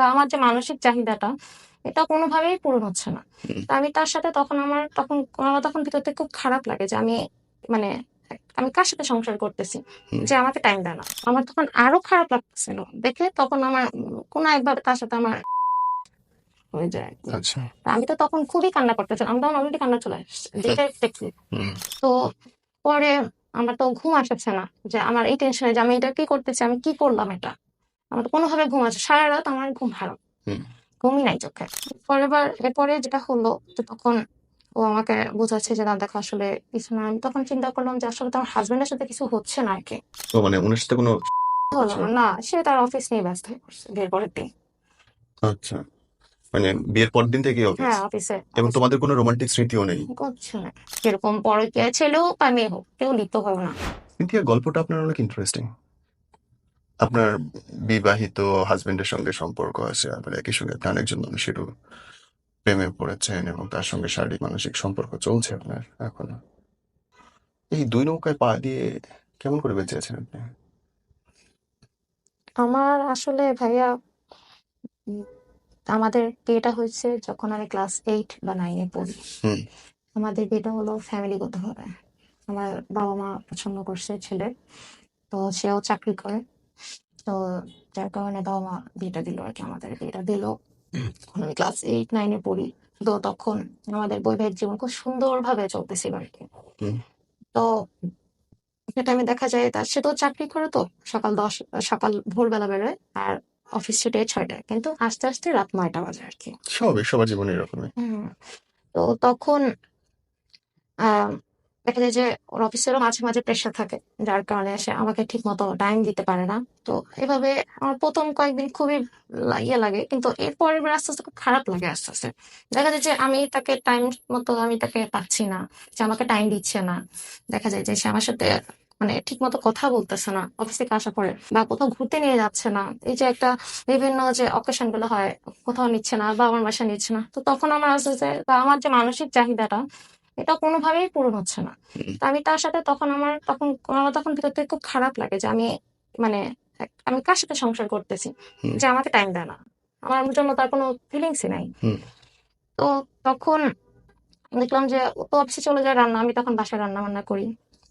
তা আমার যে মানসিক চাহিদাটা এটা কোনোভাবেই পূরণ হচ্ছে না। তা আমি তার সাথে তখন আমার তখন আমার তখন ভিতর থেকে খুব খারাপ লাগে যে আমি মানে আমি কার সাথে সংসার করতেছি? যে আমাকে টাইম দেয় না। আমার তখন আরও খারাপ লাগতেছিল। দেখে তখন আমার কোনো একভাবে তার সাথে আমার হয়ে যায় আচ্ছা। তা আমি তো তখন খুবই কান্না করতেছিলাম। আমি তখন অলরেডি কান্না চলে আসছে। যেটা দেখছি তো পরে আমার তো ঘুম আসছে না যে আমার এই টেনশনে যে আমি এটা কি করতেছি? আমি কি করলাম এটা? আমার তো কোনোভাবে ঘুম আছে সারা রাত আমার ঘুম হারাম। হুম। ঘুমই নাই চোখে। পরের বার এরপরে যেটা হলো যে তখন ও আমাকে বোঝাচ্ছে যে না দেখো আসলে কিছু না। আমি তখন চিন্তা করলাম যে আসলে তো আমার হাজবেন্ডের সাথে কিছু হচ্ছে না আর কি। তো মানে ওনার সাথে কোনো হলো? না। সে তার অফিস নিয়ে ব্যস্ত হয়ে পড়ছে বিয়ের পরের দিন। আচ্ছা। মানে বিয়ের পর দিন থেকে অফিস হ্যাঁ অফিসে এবং তোমাদের কোনো রোমান্টিক স্মৃতিও নেই? করছে না যেরকম পরকীয়া ছেলেও বা মেয়ে হোক কেউ লিপ্ত হবে না। সিনথিয়া গল্পটা আপনার অনেক ইন্টারেস্টিং আপনার বিবাহিত হাজবেন্ডের সঙ্গে সম্পর্ক আছে আবার একই সঙ্গে আপনি আরেকজন মানুষেরও প্রেমে পড়েছেন এবং তার সঙ্গে শারীরিক মানসিক সম্পর্ক চলছে আপনার এখনও। এই দুই নৌকায় পা দিয়ে কেমন করে বেঁচে আছেন আপনি? আমার আসলে ভাইয়া উম, আমাদের বিয়েটা হয়েছে যখন আমি ক্লাস এইট বা নাইনে পড়ি। হুম। আমাদের বিয়েটা হলো ফ্যামিলিগত ভাবে। আমার বাবা মা পছন্দ করছে ছেলে তো সেও চাকরি করে। তো যার কারণে বাবা মা বিয়েটা দিল আর কি আমাদের বিয়েটা দিল যখন আমি ক্লাস এইট নাইনে পড়ি তো তখন আমাদের বৈবাহিক জীবন খুব সুন্দরভাবে চলতেছিল আর কি তো সেটা আমি দেখা যায় তার সে তো চাকরি করে তো সকাল দশ সকাল ভোরবেলা বেরোয় আর অফিস ছুটে ছয়টায়। কিন্তু আস্তে আস্তে রাত নয়টা বাজে আর কি স্বাভাবিক সবার জীবনে এরকমই। তো তখন আহ, দেখা যায় যে ওর অফিসেরও মাঝে মাঝে প্রেশার থাকে, যার কারণে সে আমাকে ঠিক মতো টাইম দিতে পারে না। তো এভাবে আমার প্রথম কয়েকদিন খুবই ইয়ে লাগে, কিন্তু এরপরে আস্তে আস্তে খুব খারাপ লাগে আস্তে আস্তে। দেখা যায় যে আমি তাকে টাইম মতো আমি তাকে পাচ্ছি না, সে আমাকে টাইম দিচ্ছে না। দেখা যায় যে সে আমার সাথে মানে ঠিক মতো কথা বলতেছে না অফিস থেকে আসার পরে বা কোথাও ঘুরতে নিয়ে যাচ্ছে না। এই যে একটা বিভিন্ন যে অকেশনগুলো হয়, কোথাও নিচ্ছে না বা আমার বাসা নিচ্ছে না, তো তখন আমার আস্তে আস্তে আমার যে মানসিক চাহিদাটা এটা কোনোভাবেই পূরণ হচ্ছে না। তো আমি তার সাথে তখন আমার তখন আমার তখন ভিতর থেকে খুব খারাপ লাগে যে আমি মানে আমি কার সাথে সংসার করতেছি? যে আমাকে টাইম দেয় না। আমার জন্য তার কোনো ফিলিংসই নাই। তো তখন দেখলাম যে ও তো অফিসে চলে যায় রান্না আমি তখন বাসায় রান্না বান্না করি।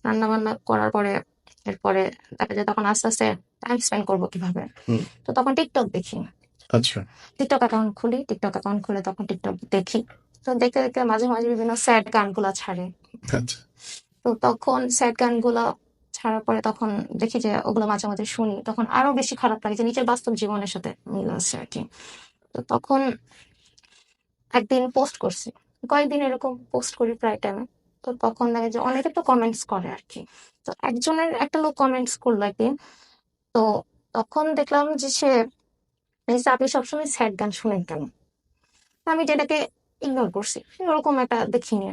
রান্না বান্না করার পরে এরপরে দেখা যায় তখন আস্তে আস্তে টাইম স্পেন্ড করব কীভাবে? তো তখন টিকটক দেখি। আচ্ছা। টিকটক অ্যাকাউন্ট খুলি টিকটক অ্যাকাউন্ট খুলে তখন টিকটক দেখি। তো দেখতে দেখতে মাঝে মাঝে বিভিন্ন স্যাড গানগুলা ছাড়ে। আচ্ছা। তো তখন স্যাড গানগুলো ছাড়ার পরে তখন দেখি যে ওগুলো মাঝে মাঝে শুনি তখন আরও বেশি খারাপ লাগে যে নিজের বাস্তব জীবনের সাথে মিল আছে আর কি। তো তখন একদিন পোস্ট করছি কয়েকদিন এরকম পোস্ট করি প্রায় টাইমে তো তখন দেখে যে অনেকে তো কমেন্টস করে আর কি। তো একজনের একটা লোক কমেন্টস করল একদিন তো তখন দেখলাম যে সে আপনি সবসময় স্যাড গান শুনেন কেন? আমি যেটাকে ইগনোর করছি। ওরকম একটা দেখিনি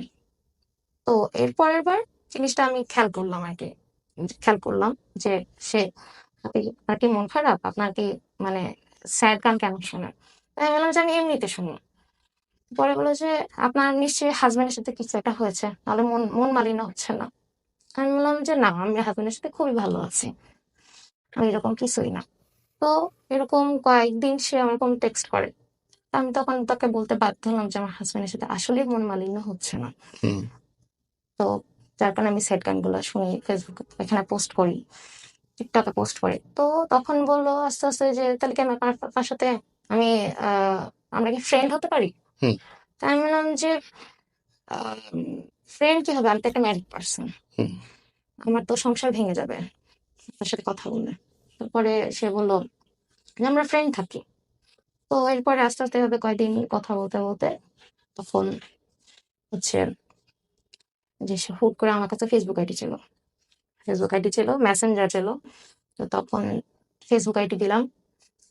তো এর পরের বার জিনিসটা আমি খেয়াল করলাম আর কি। খেয়াল করলাম যে সে আপনি আপনার কি মন খারাপ? আপনার কি মানে স্যাড গান কেন শোনেন? আমি বললাম যে, আমি এমনিতে শুনি। পরে বলে যে, আপনার নিশ্চয়ই হাজবেন্ডের সাথে কিছু একটা হয়েছে, নাহলে মন মন মালিন্য হচ্ছে না। আমি বললাম যে, না, আমি হাজবেন্ডের সাথে খুবই ভালো আছি। আমি এরকম কিছুই না। তো এরকম কয়েকদিন সে এরকম টেক্সট করে। আমি তখন তাকে বলতে বাধ্য হলাম যে আমার হাজবেন্ডের সাথে আসলেই মন মালিন্য হচ্ছে না। তো যার কারণে আমি স্যাড গানগুলো শুনি ফেসবুক এখানে পোস্ট করি টিকটকে পোস্ট করি। তো তখন বলল আস্তে আস্তে যে তাহলে কি আমি আপনার আপনার সাথে আমি আহ, আমরা কি ফ্রেন্ড হতে পারি? হুম। তাই আমি বললাম যে ফ্রেন্ড কি হবে? আমি তো একটা ম্যারিড পার্সন। আমার তো সংসার ভেঙে যাবে। তার সাথে কথা বললে। তারপরে সে বলল যে আমরা ফ্রেন্ড থাকি। তো এরপরে আস্তে আস্তে এভাবে কয়দিন কথা বলতে বলতে তখন হচ্ছে যে হুট করে আমার কাছে ফেসবুক আইডি ছিল। ফেসবুক আইডি ছিল মেসেঞ্জার ছিল। তো তখন ফেসবুক আইডি দিলাম।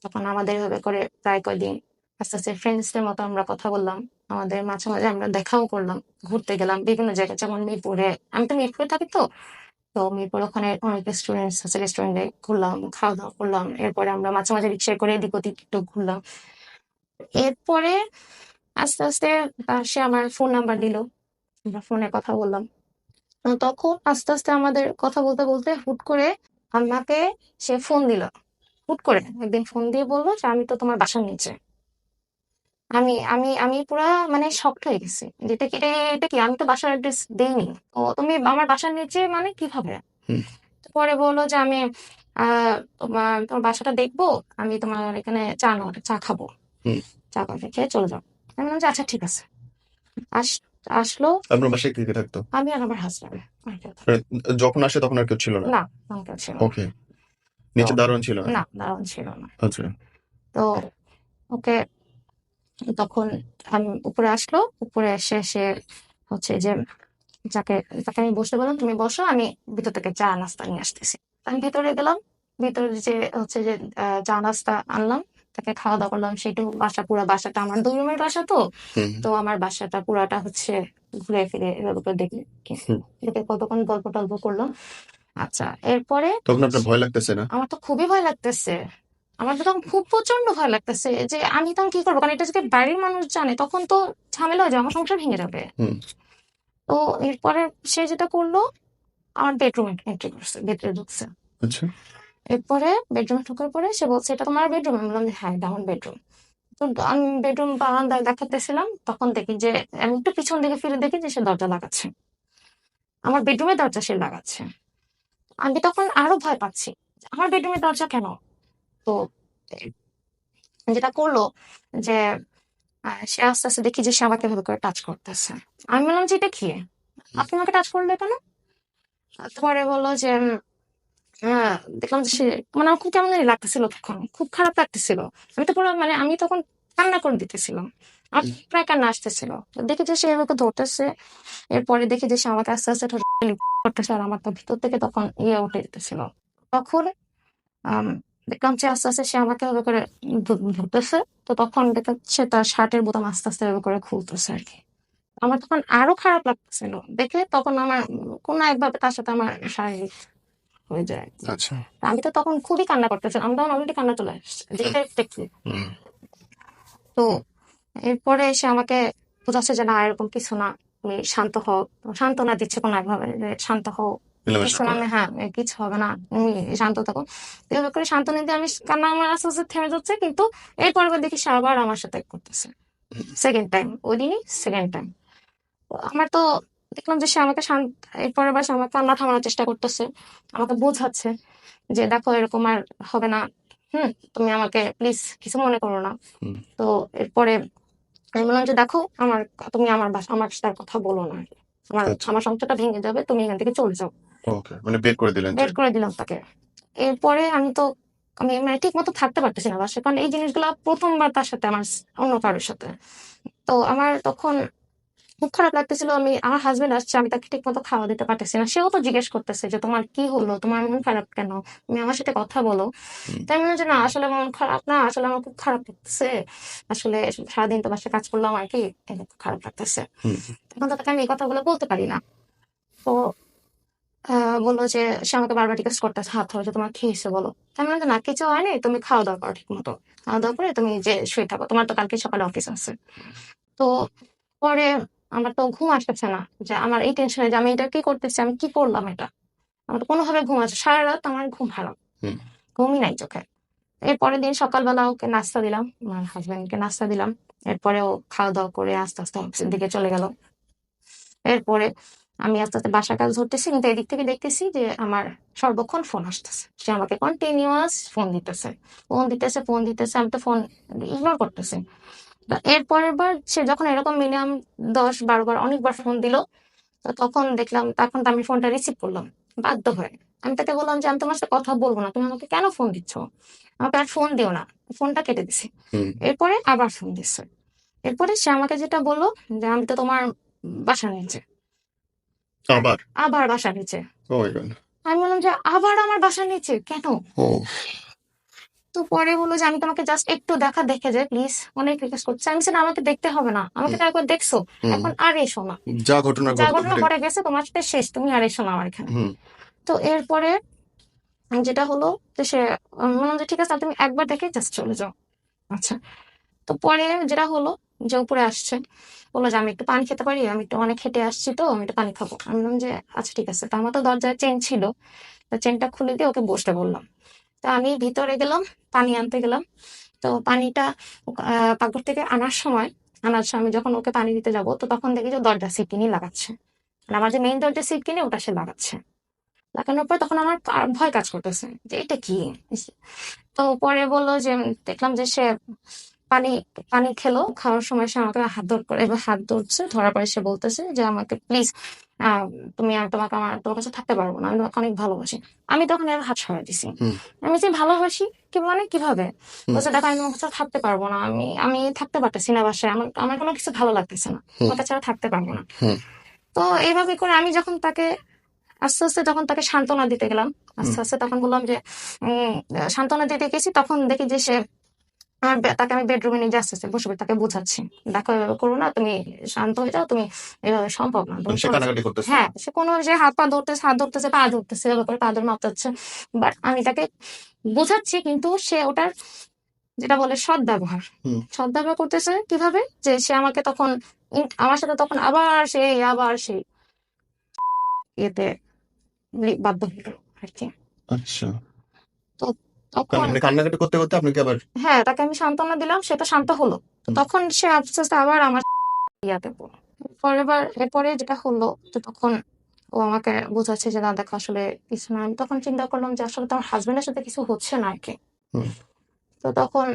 তখন আমাদের এভাবে করে প্রায় কয়দিন আস্তে আস্তে ফ্রেন্ডসদের মতো আমরা কথা বললাম। আমাদের মাঝে মাঝে আমরা দেখাও করলাম, ঘুরতে গেলাম, বিভিন্ন জায়গায়, যেমন মিরপুরে। আমি তো মিরপুরে থাকি তো। তো মিরপুর ওখানে অনেক রেস্টুরেন্ট আছে রেস্টুরেন্টে ঘুরলাম খাওয়া দাওয়া করলাম। এরপরে আমরা মাঝে মাঝে রিক্সায় করে এদিক ওদিক একটু ঘুরলাম। এরপরে আস্তে আস্তে সে আমার ফোন নাম্বার দিল। আমরা ফোনে কথা বললাম। তখন আস্তে আস্তে আমাদের কথা বলতে বলতে হুট করে আমাকে সে ফোন দিল। হুট করে একদিন ফোন দিয়ে বলল যে, আমি তো তোমার বাসার নিচে। আমি আমি আমি পুরা মানে শক্ট হয়ে গেছি। যেটা কি এটা- এটা কি? আমি তো বাসার অ্যাড্রেস দেইনি। তো তুমি আমার বাসার নিচে মানে কীভাবে। পরে বলল যে আমি তোমার তোমার বাসাটা দেখব আমি তোমার এখানে চা নেব চা খাব। চা কফি খেয়ে চলে যাও। আমি বললাম যে আচ্ছা ঠিক আছে। আস আসলো। আপনার বাসায় কে কে থাকতো? আমি আর আমার হাজব্যান্ড মানে যখন আসে তখন আর কেউ ছিল না? না কেউ ছিল ওকে। নিচে দারোয়ান ছিল। না না দারুণ ছিল না। আচ্ছা। তো ওকে তখন আমি উপরে আসলো উপরে এসে সে হচ্ছে যে যাকে তাকে আমি বসতে বললাম তুমি বসো আমি ভিতর থেকে চা নাস্তা নিয়ে আসতেছি। আমি ভিতরে গেলাম ভিতরে যে হচ্ছে যে চা নাস্তা আনলাম তাকে খাওয়া দাওয়া করলাম সেটু বাসা পুরো বাসাটা আমার দুই রুমের বাসা তো। তো আমার বাসাটা পুরাটা হচ্ছে ঘুরে ফিরে এভাবে করে দেখি দেখে কতক্ষণ গল্প টল্প করলাম। আচ্ছা এরপরে তখন আপনার ভয় লাগতেছে না? আমার তো খুবই ভয় লাগতেছে। আমার তো তখন খুব প্রচণ্ড ভয় লাগতেছে যে আমি তখন কি করব? কারণ এটা যদি বাড়ির মানুষ জানে তখন তো ঝামেলা হয়ে যাবে আমার সংসার ভেঙে যাবে। তো এরপরে সে যেটা করল আমার বেডরুমে এন্ট্রি করছে বেডরুমে ঢুকছে। আচ্ছা। এরপরে বেডরুমে ঢোকার পরে সে বলছে এটা তোমার বেডরুম আমি বললাম হ্যাঁ এটা আমার বেডরুম তো আমি বেডরুম বারান্দায় দেখাতেছিলাম তখন দেখি যে আমি একটু পিছন দিকে ফিরে দেখি যে সে দরজা লাগাচ্ছে। আমার বেডরুমের দরজা সে লাগাচ্ছে। আমি তখন আরও ভয় পাচ্ছি আমার বেডরুমের দরজা কেন? তো যেটা করল যে সে আস্তে আস্তে দেখি যে সে আমাকে ভাবে করে টাচ করতেছে। আমি বললাম যে এটা কি? আপনি আমাকে টাচ করলে কেন? পরে বলল যে দেখলাম যে সে মানে আমার খুব কেমন জানি লাগতেছিল তখন খুব খারাপ লাগতেছিল। আমি তো পুরো মানে আমি তখন কান্না করে দিতেছিলাম। আমার প্রায় কান্না আসতেছিল। দেখি যে সে আমাকে ধরতেছে। এরপরে দেখি যে সে আমাকে আস্তে আস্তে করতেছে আর আমার তো ভিতর থেকে তখন ইয়ে উঠে যেতেছিল। তখন দেখলাম যে আস্তে আস্তে সে আমাকে এভাবে করে ধরতেছে। তো তখন দেখলাম সে তার শার্টের বোতাম আস্তে আস্তে এভাবে করে খুলতেছে আর কি। আমার তখন আরও খারাপ লাগতেছিল। দেখে তখন আমার কোনো একভাবে তার সাথে আমার শারীরিক হয়ে যায় আচ্ছা। আমি তো তখন খুবই কান্না করতেছিলাম। আমি তখন অলরেডি কান্না চলে আসছে। যেটা তো এরপরে এসে আমাকে বোঝাচ্ছে যে না এরকম কিছু না। তুমি শান্ত হও। সান্ত্বনা দিচ্ছে কোনো একভাবে। যে শান্ত হও। মিলেমিশে কিছু না করে। আমি হ্যাঁ কিছু হবে না শান্ত থাকো। এভাবে করে শান্তনা দিয়ে আমি কান্না আমার আস্তে আস্তে থেমে যাচ্ছে কিন্তু এরপর দেখি সে আবার আমার সাথে করতেছে। সেকেন্ড টাইম ওই দিনই সেকেন্ড টাইম আমার তো দেখলাম যে সে আমাকে শান্ত এরপর আবার সে কান্না থামানোর চেষ্টা করতেছে। আমাকে বোঝাচ্ছে যে দেখো এরকম আর হবে না। হুম তুমি আমাকে প্লিজ কিছু মনে করো না। তো এরপরে আমি বললাম যে দেখো আমার তুমি আমার আমার সাথে কথা বলো না। আমার আচ্ছা। আমার সংসারটা ভেঙে যাবে তুমি এখান থেকে চলে যাও। ওকে মানে বের করে দিলেন বের করে দিলাম তাকে। এরপরে আমি তো আমি মানে ঠিক মতো থাকতে পারতেছি না বাসায় কারণ এই জিনিসগুলো প্রথমবার তার সাথে আমার অন্য কারোর সাথে। তো আমার তখন খুব খারাপ লাগতেছিল আমি আমার হাজবেন্ড আসছে আমি তাকে ঠিক মতো খাওয়া দিতে পারতেছি না সেও তো জিজ্ঞেস করতেছে যে তোমার কি হলো? তোমার মন খারাপ কেন? তুমি আমার সাথে কথা বলো। তাই মনে হচ্ছে না আসলে মন খারাপ না আসলে আমার খুব খারাপ লাগতেছে। আসলে সারাদিন তো বাসায় কাজ করলাম আর কি খারাপ লাগতেছে। তখন তো তাকে আমি এই কথাগুলো বলতে পারি না। তো বলল যে সে আমাকে বারবার জিজ্ঞেস করতেছে হাত ধরে যে তোমার কি হয়েছে বলো? আমি বললাম, না কিছু হয়নি তুমি খাওয়া দাওয়া করো ঠিক মতো খাওয়া দাওয়া করে তুমি যে শুয়ে থাকো। তোমার তো কালকে সকালে অফিস আছে। তো পরে আমার তো ঘুম আসতেছে না যে আমার এই টেনশনে যে আমি এটা কি করতেছি আমি কি করলাম এটা? আমার তো কোনোভাবে ঘুম আসছে সারা রাত আমার ঘুম হারাম ঘুমই নাই চোখে। এরপরের দিন সকালবেলা ওকে নাস্তা দিলাম আমার হাজবেন্ডকে নাস্তা দিলাম। এরপরে ও খাওয়া দাওয়া করে আস্তে আস্তে অফিসের দিকে চলে গেল। এরপরে আমি আস্তে আস্তে বাসার কাজ ধরতেছি কিন্তু এদিক থেকে দেখতেছি যে আমার সর্বক্ষণ ফোন আসতেছে। সে আমাকে কন্টিনিউয়াস ফোন দিতেছে। ফোন দিতেছে ফোন দিতেছে আমি তো ফোন ইগনোর করতেছি। এরপরের বার সে যখন এরকম মিনিমাম দশ বারো বার অনেকবার ফোন দিল তো তখন দেখলাম তখন তো আমি ফোনটা রিসিভ করলাম বাধ্য হয়ে। আমি তাকে বললাম যে আমি তোমার সাথে কথা বলব না তুমি আমাকে কেন ফোন দিচ্ছ? আমাকে আর ফোন দিও না ফোনটা কেটে দিছি। এরপরে আবার ফোন দিচ্ছে এরপরে সে আমাকে যেটা বলল যে আমি তো তোমার বাসা নিচে। আবার? আবার বাসা নিচে। ও মাই গড আমি বললাম যে আবার আমার বাসা নিচে? কেন? ও তো পরে বলল যে আমি তোমাকে জাস্ট একটু দেখা দেখে যে প্লিজ অনেক রিকোয়েস্ট করছি। আমি না আমাকে দেখতে হবে না। আমাকে তো একবার দেখছ। এখন আর এসো না। যা ঘটনা যা ঘটনা ঘটনা ঘটে। গেছে তোমার সাথে শেষ। তুমি আর এসো না আমার এখানে। তো এরপরে যেটা হলো যে সে বললাম যে ঠিক আছে তুমি একবার দেখে জাস্ট চলে যাও। আচ্ছা। তো পরে যেটা হলো যে উপরে আসছে। বলল যে আমি একটু পানি খেতে পারি? আমি একটু অনেক হেঁটে আসছি তো আমি একটু পানি খাব। আমি বললাম যে আচ্ছা ঠিক আছে। তো আমার তো দরজায় চেন ছিল। তো চেনটা খুলে দিয়ে ওকে বসতে বললাম। তো আমি ভিতরে গেলাম পানি আনতে গেলাম। তো পানিটা আহ, পাকঘর থেকে আনার সময় আনার সময় যখন ওকে পানি দিতে যাব তো তখন দেখি যে দরজা সিটকিনি লাগাচ্ছে। মানে আমার যে মেইন দরজা সিটকিনি ওটা সে লাগাচ্ছে। লাগানোর পর তখন আমার ভয় কাজ করতেছে যে এটা কি? তো পরে বলল যে দেখলাম যে সে পানি পানি খেলো খাওয়ার সময় সে আমাকে হাত ধর করে এবার হাত ধরছে ধরার পরে সে বলতেছে যে আমাকে প্লিজ তুমি আর তোমাকে আমার তোমার কাছে থাকতে পারব না আমি তোমাকে অনেক ভালোবাসি। আমি তখন এর হাত সরাই দিছি। আমি যে ভালোবাসি কি মানে কীভাবে। বলছে দেখো আমি তোমার কাছে থাকতে পারব না আমি আমি থাকতে পারতেছি না বাসায় আমার আমার কোনো কিছু ভালো লাগতেছে না। তোমার কাছে থাকতে পারব না। তো এইভাবে করে আমি যখন তাকে আস্তে আস্তে যখন তাকে সান্ত্বনা দিতে গেলাম আস্তে আস্তে তখন বললাম যে উম, সান্ত্বনা দিতে গেছি। তখন দেখি যে সে আমার তাকে আমি বেডরুমে নিয়ে যাচ্ছি বসে বসে তাকে বোঝাচ্ছি। দেখো এভাবে করো না তুমি শান্ত হয়ে যাও তুমি এভাবে সম্ভব না। মানে। হ্যাঁ সে কোনো যে হাত পা ধরতেছে হাত ধরতেছে পা ধরতেছে এভাবে করে পা ধরে মাপতাচ্ছে। বাট আমি তাকে বোঝাচ্ছি কিন্তু সে ওটার যেটা বলে সৎ ব্যবহার। সৎ ব্যবহার করতেছে কীভাবে? যে সে আমাকে তখন আমার সাথে তখন আবার সেই আবার সেই ইয়েতে বাধ্য হলো আর কি। আচ্ছা। মানে কান্নাকাটি করতে করতে আপনাকে আবার হ্যাঁ তাকে আমি সান্ত্বনা দিলাম সে তো শান্ত হলো। তো তখন সে আস্তে আস্তে আবার আমার ইয়াতে পড়ল। এবার এরপরে যেটা হলো যে তখন ও আমাকে বোঝাচ্ছে যে না দেখো আসলে কিছু না। আমি তখন চিন্তা করলাম যে আসলে তোমার হাজবেন্ডের সাথে কিছু হচ্ছে না আর কি। তো তখন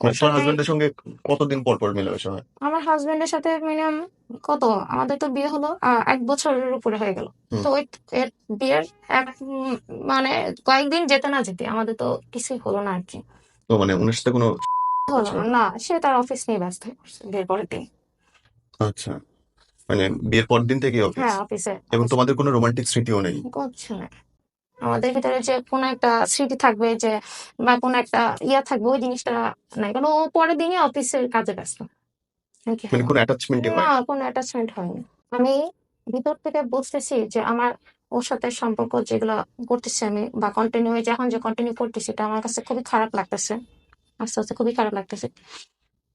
মানে তোমার হাজবেন্ডের সঙ্গে কতদিন পর পর মেলামেশা হয় আমার হাজবেন্ডের সাথে মিনিমাম কত? আমাদের তো বিয়ে হলো আহ, এক বছরের উপরে হয়ে গেল। হুম। তো ওই এর বিয়ের এক উম, মানে কয়েকদিন যেতে না যেতে আমাদের তো কিছুই হলো না আর কি তো মানে ওনার সাথে কোনো হলো না। না সে তার অফিস নিয়ে ব্যস্ত হয়ে পড়ছে বিয়ের পরের দিন। আচ্ছা। মানে বিয়ের পর দিন থেকে অফিস হ্যাঁ অফিসে এবং তোমাদের কোনো রোমান্টিক স্মৃতিও নেই? করছে না আমাদের ভিতরে যে কোনো একটা স্মৃতি থাকবে যে বা কোনো একটা ইয়া থাকবে ওই জিনিসটা নাই। কারণ ও পরের দিনই অফিসের কাজে ব্যস্ত। মানে। কোনো অ্যাটাচমেন্টই হয় না কোনো অ্যাটাচমেন্ট হয়নি। আমি ভিতর থেকে বুঝতেছি যে আমার ওর সাথে সম্পর্ক যেগুলো করতেছি আমি বা কন্টিনিউ এখন যে কন্টিনিউ করতেছি এটা আমার কাছে খুবই খারাপ লাগতেছে। আস্তে আস্তে খুবই খারাপ লাগতেছে।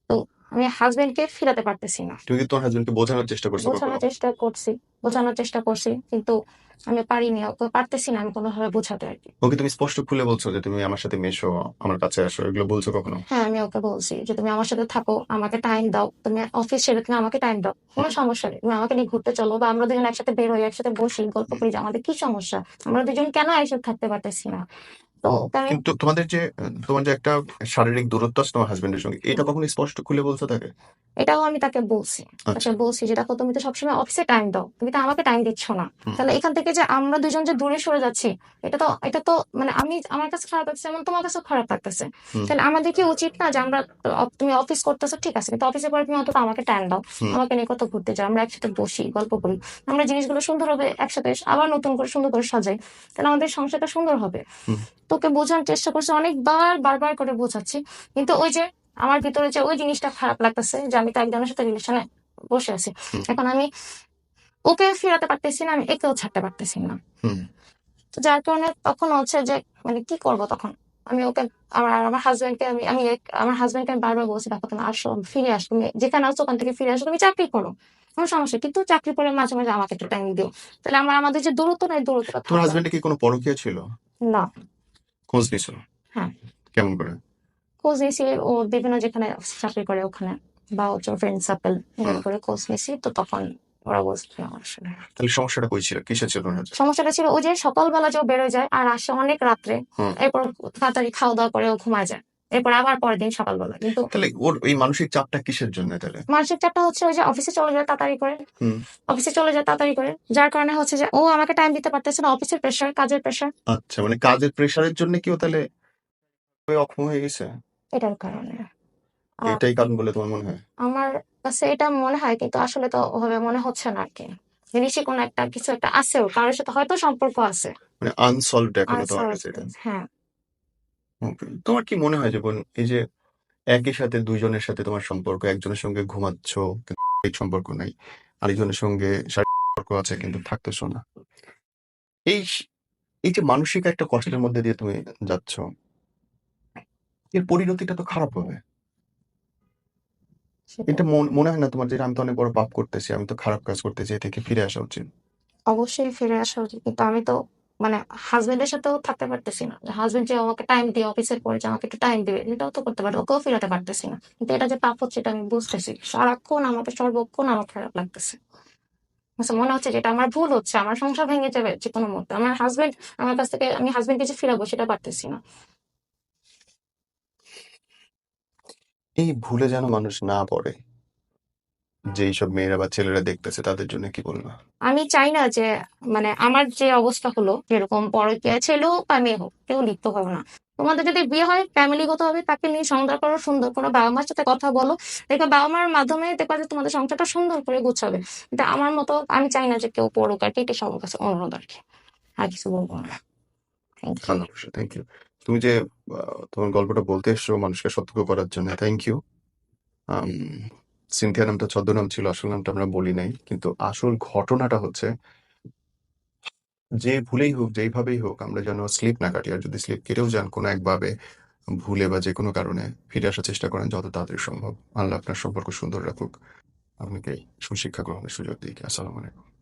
তো আমি হাজবেন্ডকে ফিরাতে পারতেছি না। তুমি কি তোমার হাজবেন্ডকে বোঝানোর চেষ্টা করছ বোঝানোর চেষ্টা করছি বোঝানোর চেষ্টা করছি। কিন্তু আমি পারিনি ওকে পারতেছি না আমি কোনো ভাবে বোঝাতে আর কি। ওকে তুমি স্পষ্ট খুলে বলছো যে তুমি আমার সাথে মেশো আমার কাছে আসো এগুলো বলছো কখনো? হ্যাঁ আমি ওকে বলছি যে তুমি আমার সাথে থাকো আমাকে টাইম দাও তুমি অফিস সেরে তুমি আমাকে টাইম দাও কোনো সমস্যা নেই। তুমি আমাকে নিয়ে ঘুরতে চলো বা আমরা দুজন একসাথে বের হই একসাথে বসি গল্প করি যে আমাদের কি সমস্যা? আমরা দুজন কেন এসব থাকতে পারতেছি না? তো কিন্তু তোমাদের যে তোমার যে একটা শারীরিক দূরত্ব আছে তোমার হাজবেন্ডের সঙ্গে এটা কখনো স্পষ্ট খুলে বলছো তাকে? এটাও আমি তাকে বলছি। আচ্ছা। তাকে বলছি যে দেখো তুমি তো সবসময় অফিসে টাইম দাও তুমি তো আমাকে টাইম দিচ্ছ না। তাহলে এখান থেকে যে আমরা দুজন যে দূরে সরে যাচ্ছি এটা তো এটা তো মানে আমি আমার কাছে খারাপ লাগছে এমন তোমার কাছেও খারাপ লাগতেছে। তাহলে আমাদের কি উচিত না যে আমরা তুমি অফিস করতেছো ঠিক আছে কিন্তু অফিসে পরে তুমি অন্তত আমাকে টাইম দাও। আমাকে নিয়ে কত ঘুরতে যাও আমরা একসাথে বসি গল্প করি। আমরা জিনিসগুলো সুন্দর হবে একসাথে আবার নতুন করে সুন্দর করে সাজাই। তাহলে আমাদের সংসারটা সুন্দর হবে। হুম। তোকে বোঝানোর চেষ্টা করছি অনেকবার বারবার করে বোঝাচ্ছি। কিন্তু ওই যে আমার ভিতরে যে ওই জিনিসটা খারাপ লাগতেছে যে আমি তো একজনের সাথে রিলেশনে বসে আছি। এখন আমি ওকে ফিরাতে পারতেছি না আমি একেও ছাড়তে পারতেছি না। তো যার কারণে তখন হচ্ছে যে মানে কি করব তখন? আমি ওকে আমার আমার হাজবেন্ডকে আমি আমি আমার হাজবেন্ডকে আমি বারবার বলছি দেখো তুমি আসো ফিরে আসো। তুমি যেখানে আসো ওখান থেকে ফিরে আসো তুমি চাকরি করো। কোনো সমস্যা কিন্তু চাকরি করে মাঝে মাঝে আমাকে একটু টাইম দিও। তাহলে আমার আমাদের যে দূরত্ব নাই দূরত্ব তোমার হাজবেন্ডে কি কোনো পরকীয়া ছিল? না। খোঁজ নিছো হ্যাঁ। কেমন করে খোঁজ নিয়েছি ও বিভিন্ন যেখানে চাকরি করে ওখানে বা হচ্ছে ফ্রেন্ড সার্কেল। করে খোঁজ নিছি তো তখন ওরা বলছিল আসলে তাহলে সমস্যাটা কই ছিল কিসের ছিল সমস্যাটা ছিল ও যে সকালবেলা যে বেরোয় যায় আর আসে অনেক রাত্রে। এরপর তাড়াতাড়ি খাওয়া দাওয়া করে ও ঘুমায় যায় এরপর আবার পরের দিন সকালবেলা। কিন্তু তাহলে ওর এই মানসিক চাপটা কিসের জন্য তাহলে? মানসিক চাপটা হচ্ছে ওই যে অফিসে চলে যায় তাড়াতাড়ি করে। অফিসে চলে যায় তাড়াতাড়ি করে। যার কারণে হচ্ছে যে ও আমাকে টাইম দিতে পারতেছে না অফিসের প্রেশার কাজের প্রেশার আচ্ছা মানে কাজের প্রেশারের জন্য কি ও তাহলে ওই অক্ষম হয়ে গেছে? এটার কারণে। এটাই কারণ বলে তোমার মনে হয়? আমার কাছে এটা মনে হয় কিন্তু আসলে তো ওভাবে মনে হচ্ছে না আর কি জিনিসই কোনো একটা কিছু একটা আছে কারোর সাথে হয়তো সম্পর্ক আছে। মানে আনসলভড এখনও কাছে হ্যাঁ. তোমার কি মনে হয় যে বোন এই যে একই সাথে দুইজনের সাথে তোমার সম্পর্ক একজনের সঙ্গে ঘুমাচ্ছ কিন্তু সম্পর্ক নাই আরেকজনের সঙ্গে শারীরিক সম্পর্ক আছে কিন্তু থাকতেছো না। এই এই যে মানসিক একটা কষ্টের মধ্যে দিয়ে তুমি যাচ্ছ এর পরিণতিটা তো খারাপ হবে। এটা মন- মনে হয় না তোমার যে আমি তো অনেক বড় পাপ করতেছি আমি তো খারাপ কাজ করতেছি এ থেকে ফিরে আসা উচিত। অবশ্যই ফিরে আসা উচিত কিন্তু আমি তো মানে হাজবেন্ডের সাথেও থাকতে পারতেছি না। হাজবেন্ড যে আমাকে টাইম দিয়ে অফিসের পরে যে আমাকে একটু টাইম দিবে এটাও তো করতে পারে ওকেও ফিরাতে পারতেছি না। কিন্তু এটা যে পাপ হচ্ছে এটা আমি বুঝতেছি। সারাক্ষণ আমাকে সর্বক্ষণ আমার খারাপ লাগতেছে। আচ্ছা, মনে হচ্ছে যে এটা আমার ভুল হচ্ছে আমার সংসার ভেঙে যাবে যে কোনো মুহূর্তে। আমার হাজবেন্ড আমার কাছ থেকে আমি হাজবেন্ডকে যে ফিরাবো সেটা পারতেছি না। এই ভুলে যেন মানুষ না পড়ে। যে এইসব মেয়েরা বা ছেলেরা দেখতেছে তাদের জন্য কি বলব? আমি চাই না যে মানে আমার যে অবস্থা হলো যেরকম পরকীয়া ছেলে হোক বা মেয়ে হোক কেউ লিপ্ত হবে না। তোমাদের যদি বিয়ে হয় ফ্যামিলিগত হবে তাকে নিয়ে সংসার করো সুন্দর করো বাবা মার সাথে কথা বলো। দেখবে বাবা মার মাধ্যমে দেখবা যে তোমাদের সংসারটা সুন্দর করে গুছাবে। কিন্তু আমার মতো আমি চাই না যে কেউ পড়ুক আর কি এটা সবার কাছে অনুরোধ আর কি। আর কিছু বলব না। থ্যাংক ইউ তুমি যে তোমার গল্পটা বলতে এসছো মানুষকে সতর্ক করার জন্য থ্যাংক ইউ সিনথিয়া নামটা ছদ্মনাম ছিল, আসল নামটা আমরা বলি নাই, কিন্তু আসল ঘটনাটা হচ্ছে যে ভুলেই হোক, যেইভাবেই হোক, আমরা যেন স্লিপ না কাটি, আর যদি স্লিপ কেটেও যান কোনো একভাবে ভুলে বা যে কোনো কারণে ফিরে আসার চেষ্টা করেন যত তাড়াতাড়ি সম্ভব। আল্লাহ আপনার সম্পর্ক সুন্দর রাখুক। আপনাকে সুশিক্ষা গ্রহণের সুযোগ দিক। আসসালামু আলাইকুম।